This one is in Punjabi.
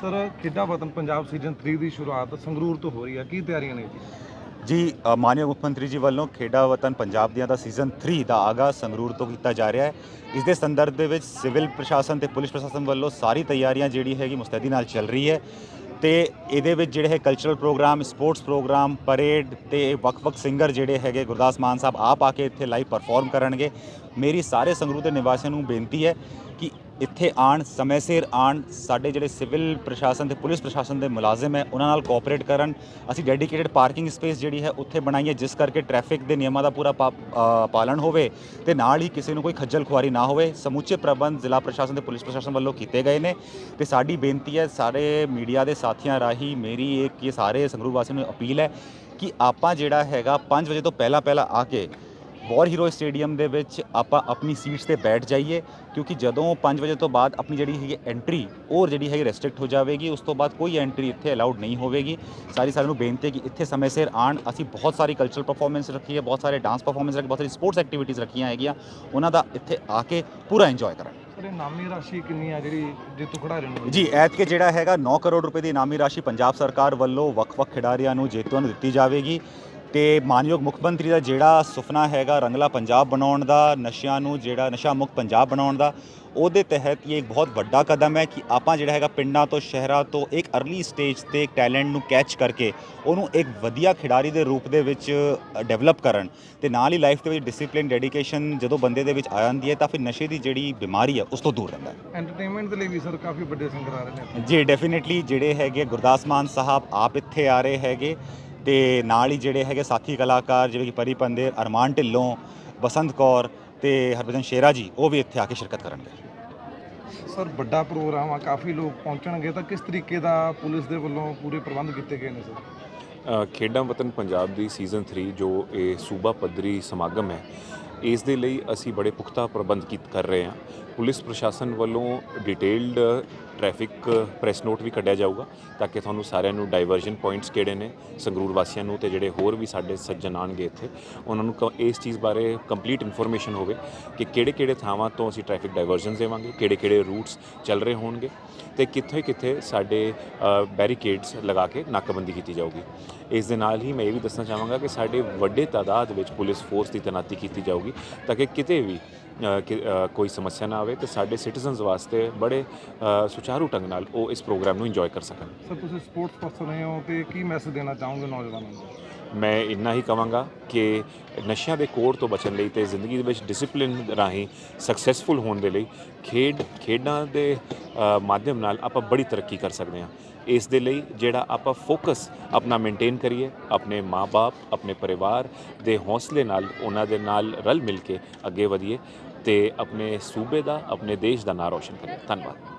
ਸਰ, ਖੇਡਾਂ ਵਤਨ ਪੰਜਾਬ ਸੀਜ਼ਨ 3 ਦੀ ਸ਼ੁਰੂਆਤ ਸੰਗਰੂਰ ਤੋਂ ਹੋ ਰਹੀ ਹੈ। ਕੀ ਤਿਆਰੀਆਂ ਨੇ ਜੀ? ਜੀ ਮਾਨਯੋਗ ਮੁੱਖ ਮੰਤਰੀ ਜੀ ਵੱਲੋਂ ਖੇਡਾਂ ਵਤਨ ਪੰਜਾਬ ਦੀਆਂ ਦਾ ਸੀਜ਼ਨ 3 ਦਾ ਆਗਾਜ਼ ਸੰਗਰੂਰ ਤੋਂ ਕੀਤਾ ਜਾ ਰਿਹਾ ਹੈ। ਇਸ ਦੇ ਸੰਦਰਭ ਦੇ ਵਿੱਚ ਸਿਵਲ ਪ੍ਰਸ਼ਾਸਨ ਤੇ ਪੁਲਿਸ ਪ੍ਰਸ਼ਾਸਨ ਵੱਲੋਂ ਸਾਰੀ ਤਿਆਰੀਆਂ ਜਿਹੜੀ ਹੈਗੀ ਮੁਸਤੈਦੀ ਨਾਲ ਚੱਲ ਰਹੀ ਹੈ ਤੇ ਇਹਦੇ ਵਿੱਚ ਜਿਹੜੇ ਹੈ cultural program sports program parade ਤੇ ਵੱਖ-ਵੱਖ ਸਿੰਗਰ ਜਿਹੜੇ ਹੈਗੇ ਗੁਰਦਾਸ ਮਾਨ ਸਾਹਿਬ ਆਪ ਆ ਕੇ ਇੱਥੇ ਲਾਈਵ ਪਰਫਾਰਮ ਕਰਨਗੇ। ਮੇਰੀ ਸਾਰੇ ਸੰਗਰੂਰ ਦੇ ਨਿਵਾਸੀਆਂ ਨੂੰ ਬੇਨਤੀ ਹੈ ਕਿ ਇੱਥੇ ਆਣ ਸਮੇਂ ਸਿਰ ਆਣ ਸਾਡੇ ਜਿਹੜੇ ਸਿਵਲ ਪ੍ਰਸ਼ਾਸਨ ਤੇ ਪੁਲਿਸ ਪ੍ਰਸ਼ਾਸਨ ਦੇ ਮੁਲਾਜ਼ਮ ਹੈ, ਉਹਨਾਂ ਨਾਲ ਕੋਆਪਰੇਟ ਕਰਨ। ਅਸੀਂ ਡੈਡੀਕੇਟਿਡ ਪਾਰਕਿੰਗ ਸਪੇਸ ਜਿਹੜੀ ਹੈ, ਉੱਥੇ ਬਣਾਈ ਹੈ, ਜਿਸ ਕਰਕੇ ਟ੍ਰੈਫਿਕ ਦੇ ਨਿਯਮਾਂ ਦਾ ਪੂਰਾ ਪਾ- ਪਾਲਣ ਹੋਵੇ ਤੇ ਨਾਲ ਹੀ ਕਿਸੇ ਨੂੰ ਕੋਈ ਖੱਜਲ ਖੁਆਰੀ ਨਾ ਹੋਵੇ, ਸਮੁੱਚੇ ਪ੍ਰਬੰਧ ਜ਼ਿਲ੍ਹਾ ਪ੍ਰਸ਼ਾਸਨ ਤੇ ਪੁਲਿਸ ਪ੍ਰਸ਼ਾਸਨ ਵੱਲੋਂ ਕੀਤੇ ਗਏ ਨੇ। ਤੇ ਸਾਡੀ ਬੇਨਤੀ ਹੈ, ਸਾਰੇ ਮੀਡੀਆ ਦੇ ਸਾਥੀਆਂ ਰਾਹੀਂ ਮੇਰੀ ਇੱਕ, ਇਹ ਸਾਰੇ ਸੰਗਰੂਰ ਵਾਸੀਆਂ ਨੂੰ ਅਪੀਲ ਹੈ ਕਿ ਆਪਾਂ ਜਿਹੜਾ ਹੈਗਾ 5 ਵਜੇ ਤੋਂ ਪਹਿਲਾਂ ਪਹਿਲਾਂ ਆ ਕੇ ਵਾਰ ਹੀਰੋ ਸਟੇਡੀਅਮ ਦੇ ਵਿੱਚ ਆਪਾਂ ਆਪਣੀ ਸੀਟਸ ਤੇ ਬੈਠ ਜਾਈਏ ਕਿਉਂਕਿ ਜਦੋਂ 5 ਵਜੇ ਤੋਂ ਬਾਅਦ ਆਪਣੀ ਜਿਹੜੀ ਹੈਗੀ ਐਂਟਰੀ ਉਹ ਜਿਹੜੀ ਹੈਗੀ ਰੈਸਟ੍ਰਿਕਟ ਹੋ ਜਾਵੇਗੀ ਉਸ ਤੋਂ ਬਾਅਦ ਕੋਈ ਐਂਟਰੀ ਇੱਥੇ ਅਲਾਉਡ ਨਹੀਂ ਹੋਵੇਗੀ। ਸਾਰੀ ਸਾਰਿਆਂ ਨੂੰ ਬੇਨਤੀ ਹੈ ਕਿ ਇੱਥੇ ਸਮੇਂ ਸਿਰ ਆਣ ਅਸੀਂ ਬਹੁਤ ਸਾਰੀ ਕਲਚਰਲ ਪਰਫਾਰਮੈਂਸ ਰੱਖੀ ਹੈ ਬਹੁਤ ਸਾਰੇ ਡਾਂਸ ਪਰਫਾਰਮੈਂਸ ਰੱਖੀ ਬਹੁਤ ਸਾਰੀ ਸਪੋਰਟਸ ਐਕਟੀਵਿਟੀਜ਼ ਰੱਖੀਆਂ ਹੈਗੀਆਂ। ਉਹਨਾਂ ਦਾ ਇੱਥੇ ਆ ਕੇ ਪੂਰਾ ਇੰਜੋਏ ਕਰਨ ਨਾਮੀ ਰਾਸ਼ੀ ਕਿੰਨੀ ਆ ਜਿਹੜੀ ਜੇਤੂ ਖਿਡਾਰੀ ਨੂੰ ਜੀ ਐਤਕੇ ਜਿਹੜਾ ਹੈਗਾ 9 ਕਰੋੜ ਰੁਪਏ ਦੀ ਇਨਾਮੀ ਰਾਸ਼ੀ ਪੰਜਾਬ ਸਰਕਾਰ ਵੱਲੋਂ ਵੱਖ-ਵੱਖ ਖਿਡਾਰੀਆਂ ਨੂੰ ਜੇਤੂਆਂ ਨੂੰ ਦਿੱਤੀ ਜਾਵੇਗੀ। ਤੇ ਮਾਨਯੋਗ ਮੁੱਖ ਮੰਤਰੀ ਦਾ ਜਿਹੜਾ ਸੁਪਨਾ ਹੈਗਾ ਰੰਗਲਾ ਪੰਜਾਬ ਬਣਾਉਣ ਦਾ ਨਸ਼ਿਆਂ ਨੂੰ ਜਿਹੜਾ ਨਸ਼ਾ ਮੁਕਤ ਪੰਜਾਬ ਬਣਾਉਣ ਦਾ ਉਹਦੇ ਤਹਿਤ ਇਹ ਇੱਕ ਬਹੁਤ ਵੱਡਾ ਕਦਮ ਹੈ ਕਿ ਆਪਾਂ ਜਿਹੜਾ ਹੈਗਾ ਪਿੰਡਾਂ ਤੋਂ ਸ਼ਹਿਰਾਂ ਤੋਂ ਇੱਕ ਅਰਲੀ ਸਟੇਜ ਤੇ ਟੈਲੈਂਟ ਨੂੰ ਕੈਚ ਕਰਕੇ ਉਹਨੂੰ ਇੱਕ ਵਧੀਆ ਖਿਡਾਰੀ ਦੇ ਰੂਪ ਦੇ ਵਿੱਚ ਡਿਵੈਲਪ ਕਰਨ ਤੇ ਨਾਲ ਹੀ ਲਾਈਫ ਦੇ ਵਿੱਚ ਡਿਸਪਲਿਨ ਡੈਡੀਕੇਸ਼ਨ ਜਦੋਂ ਬੰਦੇ ਦੇ ਵਿੱਚ ਆ ਜਾਂਦੀ ਹੈ ਤਾਂ ਫਿਰ ਨਸ਼ੇ ਦੀ ਜਿਹੜੀ ਬਿਮਾਰੀ ਹੈ ਉਸ ਤੋਂ ਦੂਰ ਰਹਿੰਦਾ ਹੈ। ਐਂਟਰਟੇਨਮੈਂਟ ਦੇ ਲਈ ਵੀ ਸਰ ਕਾਫੀ ਵੱਡੇ ਸਿੰਗਰ ਆ ਰਹੇ ਨੇ। ਜੀ ਡੈਫੀਨਿਟਲੀ ਜਿਹੜੇ ਹੈਗੇ ਗੁਰਦਾਸ ਮਾਨ ਸਾਹਿਬ ਆਪ ਇੱਥੇ ਆ ਰਹੇ ਹੈਗੇ। ਤੇ ਨਾਲ ਹੀ ਜਿਹੜੇ ਹੈਗੇ ਸਾਥੀ ਕਲਾਕਾਰ ਜਿਵੇਂ ਕਿ ਪਰੀ ਪੰਦੇਰ ਅਰਮਾਨ ਢਿੱਲੋਂ ਬਸੰਤ ਕੌਰ ਤੇ ਹਰਭਜਨ ਸ਼ੇਰਾ ਜੀ ਉਹ ਵੀ ਇੱਥੇ ਆ ਕੇ ਸ਼ਿਰਕਤ ਕਰਨਗੇ। ਸਰ ਵੱਡਾ ਪ੍ਰੋਗਰਾਮ ਆ ਕਾਫੀ ਲੋਕ ਪਹੁੰਚਣਗੇ ਤਾਂ ਕਿਸ ਤਰੀਕੇ ਦਾ ਪੁਲਿਸ ਦੇ ਵੱਲੋਂ ਪੂਰੇ ਪ੍ਰਬੰਧ ਕੀਤੇ ਗਏ ਨੇ ਸਰ? ਖੇਡਾਂ ਵਤਨ ਪੰਜਾਬ ਦੀ ਸੀਜ਼ਨ 3 ਜੋ ਇਹ ਸੂਬਾ ਪੱਧਰੀ ਸਮਾਗਮ ਹੈ ਇਸ ਦੇ ਲਈ ਅਸੀਂ ਬੜੇ ਪੁਖਤਾ ਪ੍ਰਬੰਧ ਕੀਤ ਕਰ ਰਹੇ ਹਾਂ। ਪੁਲਿਸ ਪ੍ਰਸ਼ਾਸਨ ਵੱਲੋਂ ਡਿਟੇਲਡ ਟ੍ਰੈਫਿਕ ਪ੍ਰੈਸ ਨੋਟ ਵੀ ਕੱਢਿਆ ਜਾਊਗਾ ਤਾਂ ਕਿ ਤੁਹਾਨੂੰ ਸਾਰਿਆਂ ਨੂੰ ਡਾਈਵਰਜਨ ਪੁਆਇੰਟਸ ਕਿਹੜੇ ਨੇ, ਸੰਗਰੂਰ ਵਾਸੀਆਂ ਨੂੰ ਤੇ ਜਿਹੜੇ ਹੋਰ ਵੀ ਸਾਡੇ ਸੱਜਣ ਆਣਗੇ ਇੱਥੇ, ਉਹਨਾਂ ਨੂੰ ਕ- ਇਸ ਚੀਜ਼ ਬਾਰੇ ਕੰਪਲੀਟ ਇਨਫੋਰਮੇਸ਼ਨ ਹੋਵੇ ਕਿ ਕਿਹੜੇ ਕਿਹੜੇ ਥਾਵਾਂ ਤੋਂ ਅਸੀਂ ਟ੍ਰੈਫਿਕ ਡਾਈਵਰਜਨਸ ਦੇਵਾਂਗੇ, ਕਿਹੜੇ ਕਿਹੜੇ ਰੂਟਸ ਚੱਲ ਰਹੇ ਹੋਣਗੇ ਤੇ ਕਿੱਥੇ ਕਿੱਥੇ ਸਾਡੇ ਬੈਰੀਕੇਡਸ ਲਗਾ ਕੇ ਨਾਕਾਬੰਦੀ ਕੀਤੀ ਜਾਊਗੀ। ਇਸ ਦੇ ਨਾਲ ਹੀ ਮੈਂ ਇਹ ਵੀ ਦੱਸਣਾ ਚਾਹਾਂਗਾ ਕਿ ਸਾਡੇ ਵੱਡੇ ਤਾਦਾਦ ਵਿੱਚ ਪੁਲਿਸ ਫੋਰਸ ਦੀ ਤੈਨਾਤੀ ਕੀਤੀ ਜਾਊਗੀ ਤਾਂ ਕਿ ਕਿਤੇ ਵੀ ਕੋਈ ਸਮੱਸਿਆ ਨਾ ਆਵੇ ਤੇ ਸਾਡੇ ਸਿਟੀਜ਼ਨਸ ਵਾਸਤੇ ਬੜੇ ਸੁਚਾਰੂ ਢੰਗ ਨਾਲ ਉਹ ਇਸ ਪ੍ਰੋਗਰਾਮ ਨੂੰ ਇੰਜੋਏ ਕਰ ਸਕਣ। ਸਰ ਤੁਸੀਂ ਸਪੋਰਟਸ ਪਰਸਨ ਰਹੇ ਹੋ ਤੇ ਕੀ ਮੈਸੇਜ ਦੇਣਾ ਚਾਹੋਗੇ ਨੌਜਵਾਨਾਂ ਨੂੰ? ਮੈਂ ਇੰਨਾ ਹੀ ਕਵਾਂਗਾ ਕਿ ਨਸ਼ਿਆਂ ਦੇ ਕੋੜ ਤੋਂ ਬਚਣ ਲਈ ਤੇ ਜ਼ਿੰਦਗੀ ਦੇ ਵਿੱਚ ਡਿਸਪਲਿਨ ਰਾਹੀਂ ਸਕਸੈਸਫੁਲ ਹੋਣ ਦੇ ਲਈ ਖੇਡ ਖੇਡਾਂ ਦੇ ਮਾਧਿਅਮ ਨਾਲ ਆਪਾਂ ਬੜੀ ਤਰੱਕੀ ਕਰ ਸਕਦੇ ਹਾਂ। ਇਸ ਦੇ ਲਈ ਜਿਹੜਾ ਆਪਾਂ ਫੋਕਸ ਆਪਣਾ ਮੇਨਟੇਨ ਕਰੀਏ, ਆਪਣੇ ਮਾਪੇ ਆਪਣੇ ਪਰਿਵਾਰ ਦੇ ਹੌਸਲੇ ਨਾਲ, ਉਹਨਾਂ ਦੇ ਨਾਲ ਰਲ ਮਿਲ ਕੇ ਅੱਗੇ ਵਧੀਏ ਤੇ ਆਪਣੇ ਸੂਬੇ ਦਾ, ਆਪਣੇ ਦੇਸ਼ ਦਾ ਨਾਂ ਰੋਸ਼ਨ ਕਰੀਏ। ਧੰਨਵਾਦ।